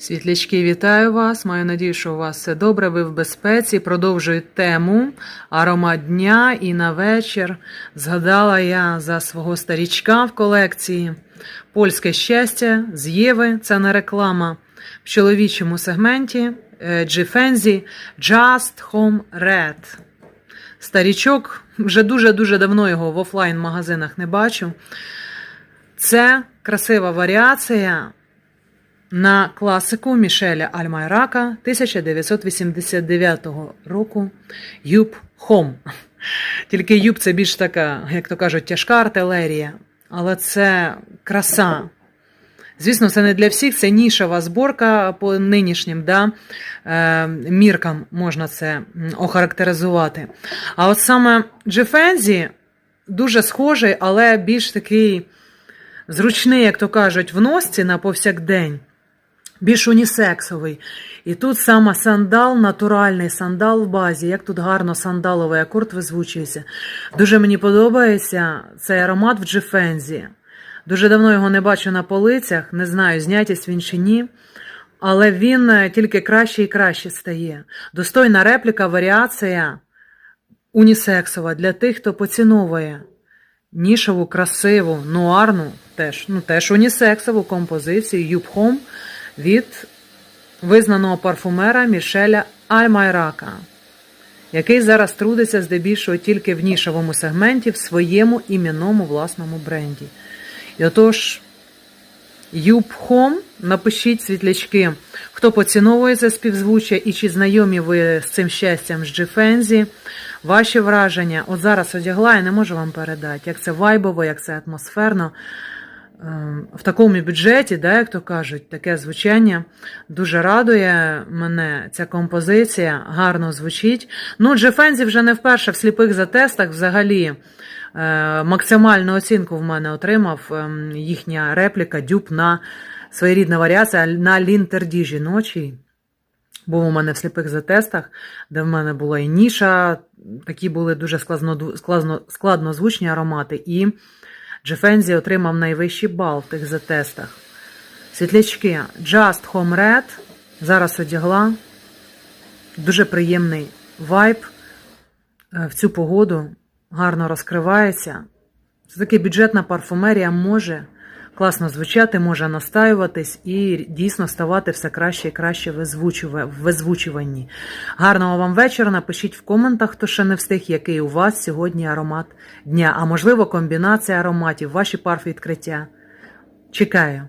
Світлячки, вітаю вас. Маю надію, що у вас все добре. Ви в безпеці. Продовжую тему аромат дня і на вечір згадала я за свого старічка в колекції. Польське щастя з Єви. Це не реклама в чоловічому сегменті Джифензі Just Home Red. Старічок вже дуже-дуже давно його в офлайн-магазинах не бачу. Це красива варіація на класику Мішеля Альмайрака 1989 року Юб Хом. Тільки Юб це більш така, як то кажуть, тяжка артилерія, але це краса. Звісно, це не для всіх, це нішова зборка по нинішнім да, е, міркам можна це охарактеризувати. А от саме Джефензі дуже схожий, але більш такий зручний, як то кажуть, в носці на повсякдень більш унісексовий. І тут саме сандал, натуральний сандал в базі. Як тут гарно сандаловий акорд визвучується. Дуже мені подобається цей аромат в Джефензі. Дуже давно його не бачу на полицях, не знаю, знятість він чи ні. Але він е, тільки краще і краще стає. Достойна репліка, варіація унісексова для тих, хто поціновує нішову, красиву, нуарну, теж, ну, теж унісексову композицію Юбхом від визнаного парфумера Мішеля Альмайрака, який зараз трудиться здебільшого тільки в нішовому сегменті в своєму іменному власному бренді. І отож, Юбхом, напишіть світлячки, хто поціновує це співзвуччя і чи знайомі ви з цим щастям з Джифензі. Ваші враження, от зараз одягла, я не можу вам передати, як це вайбово, як це атмосферно. Ем, В такому бюджеті, да, як то кажуть, таке звучання дуже радує мене ця композиція, гарно звучить. Ну, Джефензі вже не вперше в сліпих затестах взагалі е, максимальну оцінку в мене отримав ем, їхня репліка, дюб на своєрідна варіація на лінтерді жіночій. Був у мене в сліпих затестах, де в мене була і ніша, такі були дуже складно, складно, складнозвучні аромати. І Джефензі отримав найвищий бал в тих затестах. Світлячки Just Home Red. Зараз одягла. Дуже приємний вайб е, в цю погоду. Гарно розкривається. Це таки бюджетна парфумерія може класно звучати, може настаюватись і дійсно ставати все краще і краще в озвучува- озвучуванні. Гарного вам вечора. Напишіть в коментах, хто ще не встиг, який у вас сьогодні аромат дня, а можливо комбінація ароматів, ваші парфі відкриття. Чекаю.